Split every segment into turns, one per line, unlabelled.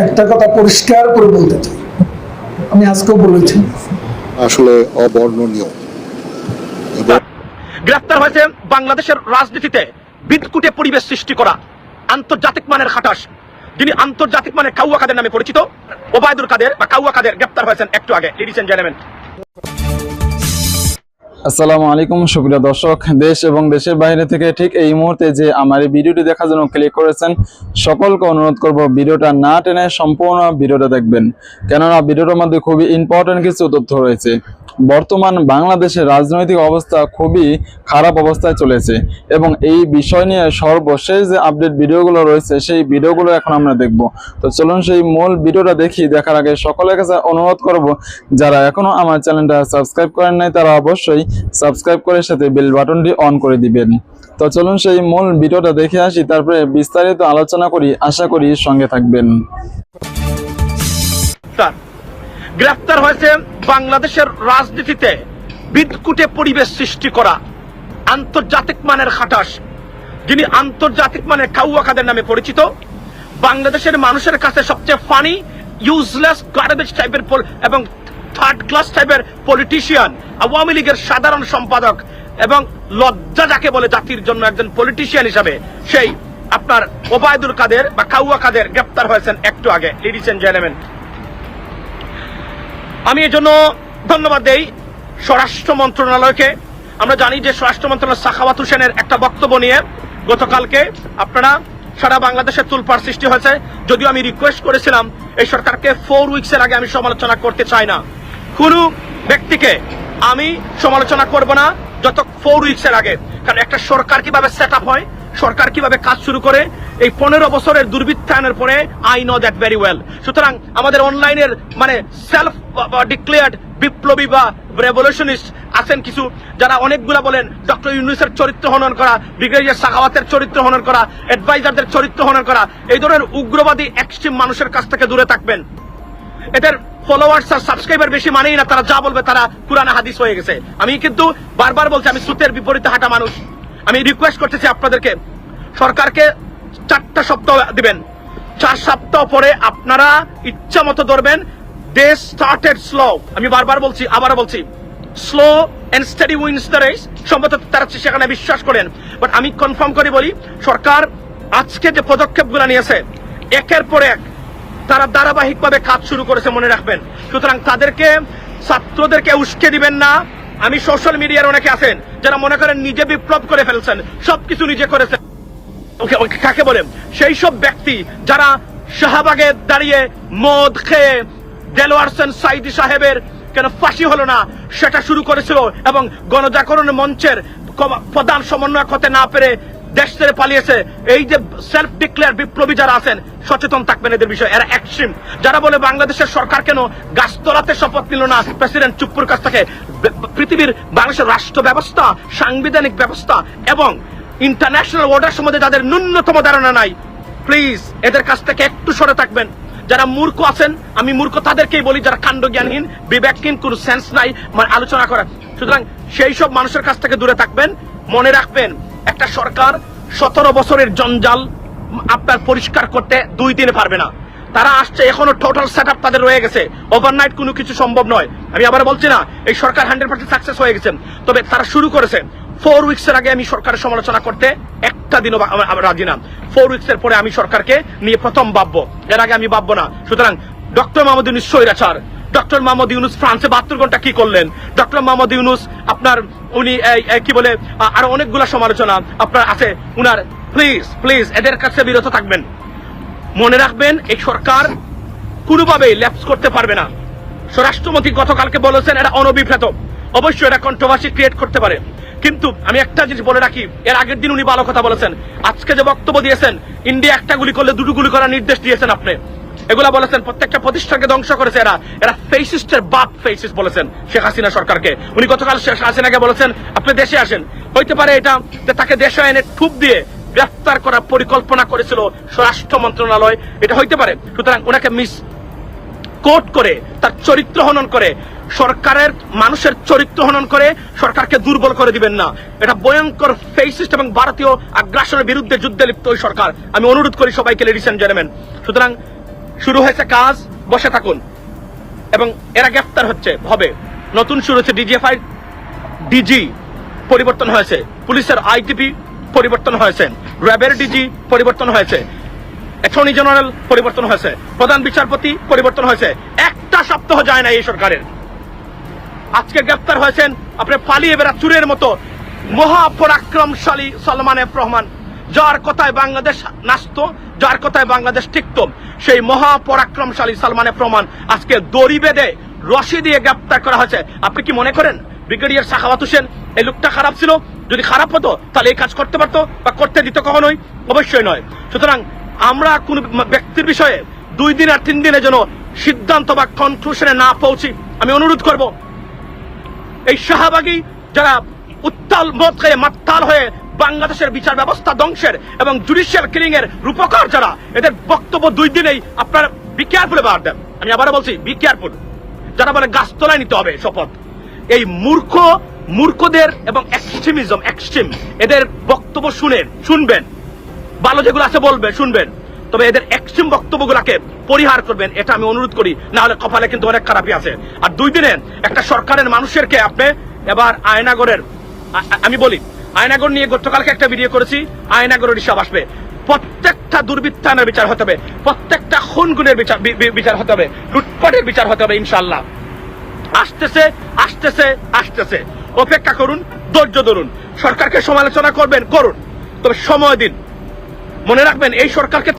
একটা কথা পরিষ্কার করে বলতে চাই। আমি আজকেও বলেছি।
আসলে অবর্ণনীয়।
গ্রেফতার হয়েছে বাংলাদেশের রাজনীতিতে বিদকুটে পরিবেশ সৃষ্টি করা আন্তর্জাতিক মানের খাটাস যিনি আন্তর্জাতিক মানের কাউয়া কাদের নামে পরিচিত? ওবায়দুল কাদের বা কাউয়া কাদের গ্রেফতার হয়েছেন একটু আগে। লেডিস এন্ড জেন্টলম্যান
আসসালামু আলাইকুম, সুপ্রিয় দর্শক। দেশ এবং দেশের বাইরে থেকে ঠিক এই মুহূর্তে যে আমার এই ভিডিওটি দেখার জন্য ক্লিক করেছেন, সকলকে অনুরোধ করব ভিডিওটা না টেনে সম্পূর্ণ ভিডিওটা দেখবেন। কেননা ভিডিওটার মধ্যে খুবই ইম্পর্টেন্ট কিছু তথ্য রয়েছে। বর্তমান বাংলাদেশের রাজনৈতিক অবস্থা খুবই খারাপ অবস্থায় চলেছে এবং এই বিষয় নিয়ে সর্বশেষ যে আপডেট ভিডিওগুলো রয়েছে, সেই ভিডিওগুলো এখন আমরা দেখব। তো চলুন সেই মূল ভিডিওটা দেখি, দেখার আগে সকলের কাছে অনুরোধ করব, যারা এখনও আমার চ্যানেলটা সাবস্ক্রাইব করেন নাই, তারা অবশ্যই সাবস্ক্রাইব করে সাথে বেল বাটনটি অন করে দিবেন। তো চলুন সেই মূল ভিডিওটা দেখে আসি, তারপরে বিস্তারিত আলোচনা করি, আশা করি সঙ্গে থাকবেন।
গ্রেফতার হয়েছে বাংলাদেশের রাজনীতিতে বিদকুটে পরিবেশ সৃষ্টি করা আন্তর্জাতিক মানের খাটাস যিনি আন্তর্জাতিক মানের কাউয়া খাদের নামে পরিচিত, বাংলাদেশের মানুষের কাছে সবচেয়ে ফানি ইউজলেস গার্বেজ টাইপের এবং থার্ড ক্লাস টাইপের পলিটিশিয়ান আওয়ামী লীগের সাধারণ সম্পাদক এবং লজ্জা যাকে বলে জাতির জন্য একজন পলিটিশিয়ান হিসাবে, সেই আপনার ওবায়দুল কাদের বা কাউয়া কাদের গ্রেপ্তার হয়েছেন একটু আগে। লেডিস এন্ড জেন্টলম্যান আমি এই জন্য ধন্যবাদ দেই স্বরাষ্ট্র মন্ত্রণালয়কে। আমরা জানি যে স্বরাষ্ট্র মন্ত্রণালয় সাখাওয়াত হোসেনের একটা বক্তব্য নিয়ে গতকালকে আপনারা সারা বাংলাদেশে তুলপার সৃষ্টি হয়েছে। যদিও আমি রিকোয়েস্ট করেছিলাম, এই সরকারকে ফোর উইকসের আগে আমি সমালোচনা করতে চাই না। কোনো ব্যক্তিকে আমি সমালোচনা করব না যত ফোর উইকসের আগে। কারণ একটা সরকার কীভাবে সেট হয়, সরকার কীভাবে কাজ শুরু করে, এই পনেরো বছরের দুর্বৃত্তায়নের পরে I know that very well সুতরাং আমাদের অনলাইনের মানে সেলফ ডিক্লেয়ার্ড বিপ্লবী বা রেভলিউশনিস্ট আছেন কিছু, যারা অনেকগুলা বলেন ডক্টর ইউনুসের চরিত্র হনন করা ব্রিগেডিয়ার সাখাওয়াতের চরিত্র হনন করা অ্যাডভাইজারদের চরিত্র হনন করা, এই ধরনের উগ্রবাদী এক্সট্রিম মানুষের কাছ থেকে দূরে থাকবেন। এদের ফলোয়ার্স আর সাবস্ক্রাইবার বেশি মানেই না, তারা যা বলবে তারা কোরআনে হাদিস হয়ে গেছে। আমি কিন্তু বারবার বলছি, আমি সুতের বিপরীতে হাঁটা মানুষ। আমি রিকোয়েস্ট করতেছি আপনাদেরকে, সরকারকে চারটা সপ্তাহ দিবেন। চার সপ্তাহ পরে আপনারা ইচ্ছা মতো ধরবেন দে স্টার্টেড স্লো আমি বারবার বলছি, আবারও বলছি slow and steady wins the race সম্ভবত তারা সেখানে বিশ্বাস করেন। বাট আমি কনফার্ম করে বলি, সরকার আজকে যে পদক্ষেপগুলো নিয়েছে, একের পর এক তারা ধারাবাহিকভাবে কাজ শুরু করেছে, মনে রাখবেন। সুতরাং তাদেরকে, ছাত্রদেরকে উস্কে দিবেন না। আমি সোশ্যাল মিডিয়ার অনেকে আছেন, যারা মনে করেন নিজে বিপ্লব করে ফেলছেন, সবকিছু নিজে করেছেন। কাকে বলেন? সেই সব ব্যক্তি যারা শাহবাগে দাঁড়িয়ে মদ খেয়ে দেলোয়ার হোসেন সাইদি সাহেবের কেন ফাঁসি হলো না, সেটা শুরু করেছিল এবং গণজাগরণ মঞ্চের প্রধান সমন্বয়ক হতে না পেরে দেশ ছেড়ে পালিয়েছে। এই যে সেলফ ডিক্লেয়ার বিপ্লবী যারা আছেন, সচেতন থাকবেন এদের বিষয়ে। এরা এক্সট্রিম যারা বলে বাংলাদেশের সরকার কেন গাছতলাতে শপথ নিল না প্রেসিডেন্ট চুপ্পুর কাছ থেকে পৃথিবীর বাংলাদেশের রাষ্ট্র ব্যবস্থা, সাংবিধানিক ব্যবস্থা এবং ইন্টারন্যাশনাল অর্ডার সম্বন্ধে যাদের ন্যূনতম ধারণা নাই প্লিজ এদের কাছ থেকে একটু সরে থাকবেন। যারা মূর্খ আছেন, আমি মূর্খ তাদেরকেই বলি, যারা কাণ্ড জ্ঞানহীন, বিবেকহীন, কোনো সেন্স নাই মানে আলোচনা করার সুতরাং সেই সব মানুষের কাছ থেকে দূরে থাকবেন, মনে রাখবেন একটা সরকার সতেরো বছরের জঞ্জাল আপনার পরিষ্কার করতে দুই দিনে পারবে না। তারা আসছে, এখনও টোটাল সেট আপ তাদের রয়ে গেছে। ওভারনাইট কোনো কিছু সম্ভব নয়। আমি আবার বলছি না, এই সরকার হান্ড্রেড পার্সেন্ট সাকসেস হয়ে গেছেন তবে তারা শুরু করেছে। ফোর উইকস এর আগে আমি সরকারের সমালোচনা করতে একটা দিনও রাজি না। ফোর উইকস এর পরে আমি সরকারকে নিয়ে প্রথম ভাববো। এর আগে আমি ভাববো না। সুতরাং ডক্টর মোহাম্মদ ইউনুস স্বৈরাচার ডক্টর মোহাম্মদ ইউনুস ফ্রান্সে বাহাত্তর ঘণ্টা কি করলেন? ডক্টর মোহাম্মদ ইউনুস, আপনার উনি কি বলে আরও অনেকগুলা সমালোচনা আপনার আছে। উনার প্লিজ প্লিজ এদের কাছে বিরত থাকবেন। মনে রাখবেন, এই সরকার কোনোভাবেই ল্যাপস করতে পারবে না। স্বরাষ্ট্রমন্ত্রী গতকালকে বলেছেন এটা অনবিভ্রাত অবশ্যই এটা কন্ট্রোভার্সি ক্রিয়েট করতে পারে। কিন্তু আমি একটা জিনিস বলে রাখি, এর আগের দিন উনি ভালো কথা বলেছেন। আজকে যে বক্তব্য দিয়েছেন ইন্ডিয়া একটা গুলি করলে দুটো গুলি করার নির্দেশ দিয়েছেন আপনি। এগুলা বলেছেন, প্রত্যেকটা প্রতিষ্ঠানকে ধ্বংস করেছে এরা। এরা ফেসিস্টের বাপ ফেসিস বলেছেন শেখ হাসিনা সরকারকে। উনি গতকাল শেখ হাসিনাকে বলেছেন, আপনি দেশে আসেন। হইতে পারে এটা যে তাকে দেশে এনে ঠুপ দিয়ে গ্রেফতার করার পরিকল্পনা করেছিল স্বরাষ্ট্র মন্ত্রণালয়। এটা হইতে পারে। সুতরাং ওনাকে মিস কোট করে, তার চরিত্র হনন করে, সরকারের, মানুষের চরিত্র হনন করে সরকারকে দুর্বল করে দিবেন না। এটা ভয়ঙ্কর ফেসিস্ট এবং ভারতীয় আগ্রাসনের বিরুদ্ধে যুদ্ধে লিপ্ত ওই সরকার। আমি অনুরোধ করি সবাইকে লেডিস এন্ড জেন্টলম্যান সুতরাং শুরু হয়েছে কাজ, বসে থাকুন। এবং এরা গ্রেফতার হচ্ছে, হবে। নতুন শুরু হচ্ছে ডিজিএফআই ডিজি পরিবর্তন হয়েছে। পুলিশের আইটিপি পরিবর্তন হয়েছে। র্যাবের ডিজি পরিবর্তন হয়েছে। অ্যাটর্নি জেনারেল পরিবর্তন হয়েছে। প্রধান বিচারপতি পরিবর্তন হয়েছে। একটা সপ্তাহ যায় না এই সরকারের। আজকে গ্রেপ্তার হয়েছেন, আপনি পালিয়ে বেড়া চুরের মতো। মহাপরাক্রমশালী সলমান এফ রহমান। যার কথায় বাংলাদেশ নাচত, যার কথায় বাংলাদেশ টিকত, সেই মহাপরাক্রমশালী সালমান এফ রহমান আজকে দড়ি বেঁধে রশি দিয়ে গ্রেপ্তার করা হয়েছে। আপনি কি মনে করেন? ব্রিগেডিয়ার সাখাওয়াত হোসেন, এই লোকটা খারাপ ছিল? যদি খারাপ হতো, তাহলে এই কাজ করতে পারতো বা করতে দিত কখনোই? অবশ্যই নয়। সুতরাং আমরা কোন ব্যক্তির বিষয়ে দুই দিন আর তিন দিনের জন্য সিদ্ধান্ত বা কনক্লুশনে না পৌঁছি, আমি অনুরোধ করব, এই শাহবাগী যারা উত্তাল মত খেয়ে মাত্তাল হয়ে বাংলাদেশের বিচার ব্যবস্থা ধ্বংসের এবং জুডিশিয়াল কিলিং এর রূপকার যারা, এদের বক্তব্য দুই দিনেই আপনার বি কেয়ারফুল বার দেন আমি আবারও বলছি বি কেয়ারফুল যারা বলে গাছতলায় নিতে হবে, শপথ। এই মূর্খ, মূর্খদের এবং এক্সট্রিমিজম এক্সট্রিম এদের বক্তব্য শুনে, শুনবেন। ভালো যেগুলো আছে বলবেন শুনবেন। তবে এদের এক্সট্রিম বক্তব্যগুলোকে পরিহার করবেন, এটা আমি অনুরোধ করি। না হলে কপালে কিন্তু অনেক খারাপই আছে। আর দুই দিনে একটা সরকারের মানুষেরকে আপনি এবার আয়নাগরের আমি বলি আয়নাগর নিয়ে গতকালকে একটা ভিডিও করেছি আয়নাগরের হিসাব আসবে। প্রত্যেকটা দুর্বৃত্তায়নের বিচার হতে হবে প্রত্যেকটা খুন গুণের বিচার বিচার হতে হবে লুটপাটের বিচার হতে হবে ইনশাল্লাহ আসতেছে আসতেছে আসতেছে। অপেক্ষা করুন ধৈর্য ধরুন। সরকারকে সমালোচনা করবেন করুন। তবে সময় দিন। মনে রাখবেন এই সরকারকে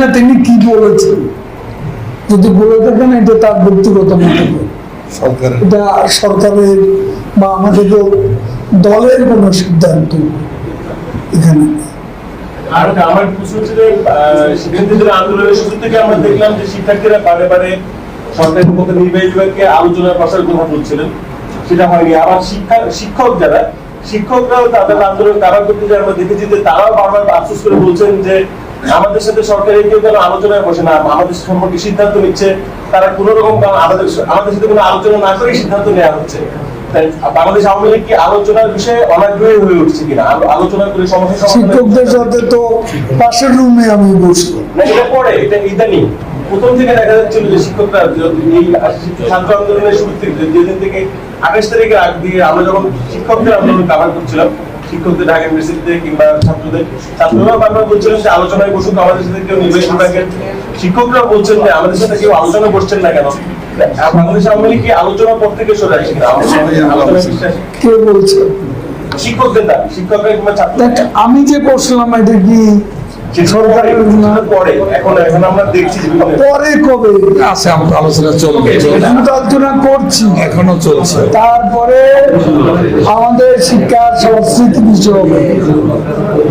না তিনি কি বলেছেন? যদি বলে থাকেন এটা তার ব্যক্তিগত মন্তব্য।
সরকারের
এটা সরকারের বা আমাদের দলের কোনো সিদ্ধান্ত এখানে
কারা করতে করে বলছেন যে আমাদের সাথে সরকারের কেউ যেন আলোচনায় বসে না, আমাদের সম্পর্কে সিদ্ধান্ত নিচ্ছে। তারা কোন রকম আমাদের আমাদের সাথে কোনো আলোচনা না করেই সিদ্ধান্ত নেওয়া হচ্ছে। বাংলাদেশ আওয়ামী লীগ কি আলোচনার বিষয়ে অনাগ্রহী হয়ে উঠছে কিনা? আলোচনা করে সমস্যা
শিক্ষকদের সাথে তো পাশের রুমে আমি বসবো।
না এটা পরে এটা ইদানিং। প্রথম থেকে দেখা যাচ্ছিল যে শিক্ষকরা এই ছাত্র আন্দোলনের শুরু থেকে যেদিন থেকে আঠাশ তারিখের আগ দিয়ে আমরা যখন শিক্ষকদের আন্দোলন কাভার করছিলাম শিক্ষকদের ঢাকা ইউনিভার্সিটিতে কিংবা ছাত্রদের ছাত্ররা বারবার বলছিলেন যে আলোচনায় বসুক আমাদের সাথে কেউ বিভাগের শিক্ষকরা বলছেন যে আমাদের সাথে কেউ আলোচনা করছেন না কেন? বাংলাদেশ আওয়ামী লীগ কি আলোচনা পর থেকে সরে আসছে
কে বলছে?
শিক্ষকদের দাবি শিক্ষকরা কিংবা
দেখ আমি যে বসলাম এটা কি না?
পরে এখন এখন আমরা দেখছি
পরে কবে?
আছে আলোচনা চলবে
আমি তো আলোচনা করছি।
এখনও চলছে।
তারপরে আমাদের শিক্ষা সংস্কৃতি বিষয়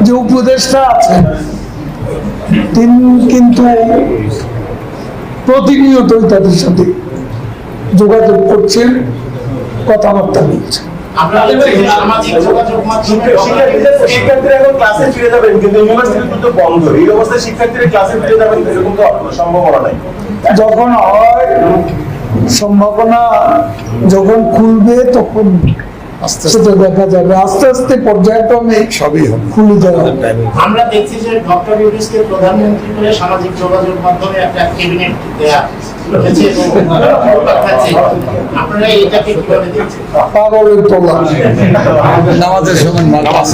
যে উপদেষ্টা আছেন তিনি কিন্তু প্রতিনিয়তই তাদের সাথে যোগাযোগ করছেন কথাবার্তা বলছেন।
সামাজিক যোগাযোগ মাধ্যমে
শিক্ষার্থীরা শিক্ষার্থীরা এখন ক্লাসে ফিরে যাবেন কিন্তু ইউনিভার্সিটি তো বন্ধ। এই অবস্থায় শিক্ষার্থীরা ক্লাসে যাবেন এরকম তো নাই।
যখন হয় সম্ভাবনা যখন খুলবে তখন
আস্তে
আস্তে। দেখা যাবে। আস্তে আস্তে পর্যায়ক্রমে
সবই হবে।
খুলে দেওয়া
আমরা দেখছি যে ডক্টর ইউনিসকে প্রধানমন্ত্রী করে সামাজিক যোগাযোগ মাধ্যমে একটা ক্যাবিনেট দেয়া হয়েছে।
নামাজের সময় নামাজ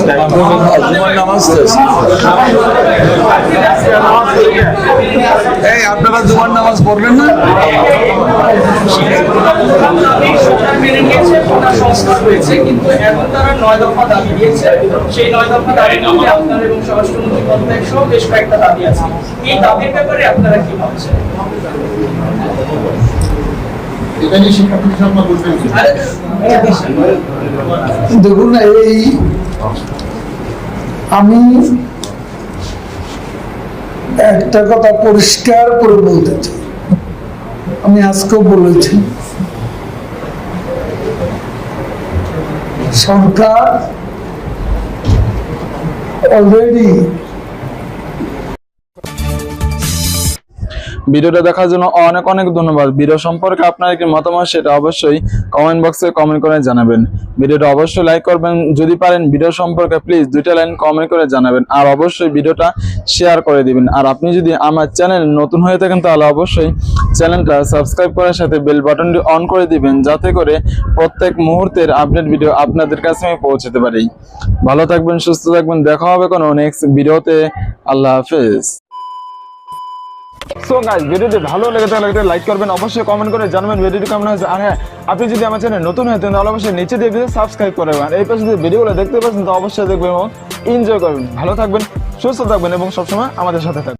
জুমার নামাজ এই আপনারা জুমার নামাজ পড়বেন না
সরকার নিয়েছে কোটা সংস্কার হয়েছে কিন্তু এখন তারা নয় দফা দাবি দিয়েছে সেই নয় দফা দাবি মধ্যে আপনার এবং স্বরাষ্ট্রমন্ত্রী পদত্যাগ সহ বেশ কয়েকটা দাবি আছে এই দাবির ব্যাপারে আপনারা কি ভাবছেন?
দেখুন এই আমি একটা কথা পরিষ্কার করে বলতে চাই। আমি আজকেও বলেছি সরকার অলরেডি
ভিডিওটা দেখার জন্য অনেক অনেক ধন্যবাদ। ভিডিও সম্পর্কে আপনার কি মতামত সেটা অবশ্যই কমেন্ট বক্সে কমেন্ট করে জানাবেন। ভিডিওটা অবশ্যই লাইক করবেন। যদি পারেন ভিডিও সম্পর্কে প্লিজ দুইটা লাইন কমেন্ট করে জানাবেন। আর অবশ্যই ভিডিওটা শেয়ার করে দিবেন। আর আপনি যদি আমার চ্যানেল নতুন হয়ে থাকেন তাহলে অবশ্যই চ্যানেলটা সাবস্ক্রাইব করার সাথে বেল বাটনটি অন করে দিবেন যাতে করে প্রত্যেক মুহূর্তের আপডেট ভিডিও আপনাদের কাছে আমি পৌঁছাতে পারি। ভালো থাকবেন, সুস্থ থাকবেন। দেখা হবে কোনো নেক্সট ভিডিওতে আল্লাহ হাফেজ। সো গাইজ ভিডিওটি ভালো লেগে থাকলে লাইক করবেন, অবশ্যই কমেন্ট করে জানবেন ভিডিওটি কেমন হয়েছে। আর হ্যাঁ আপনি যদি আমার চ্যানেল নতুন হয়ে তাহলে অবশ্যই নিচে দিয়ে ভিডিও সাবস্ক্রাইব করবেন এই পাশে যদি ভিডিওগুলো দেখতে পাচ্ছেন, তো অবশ্যই দেখবেন এবং এনজয় করবেন। ভালো থাকবেন, সুস্থ থাকবেন এবং সবসময় আমাদের সাথে থাকবেন।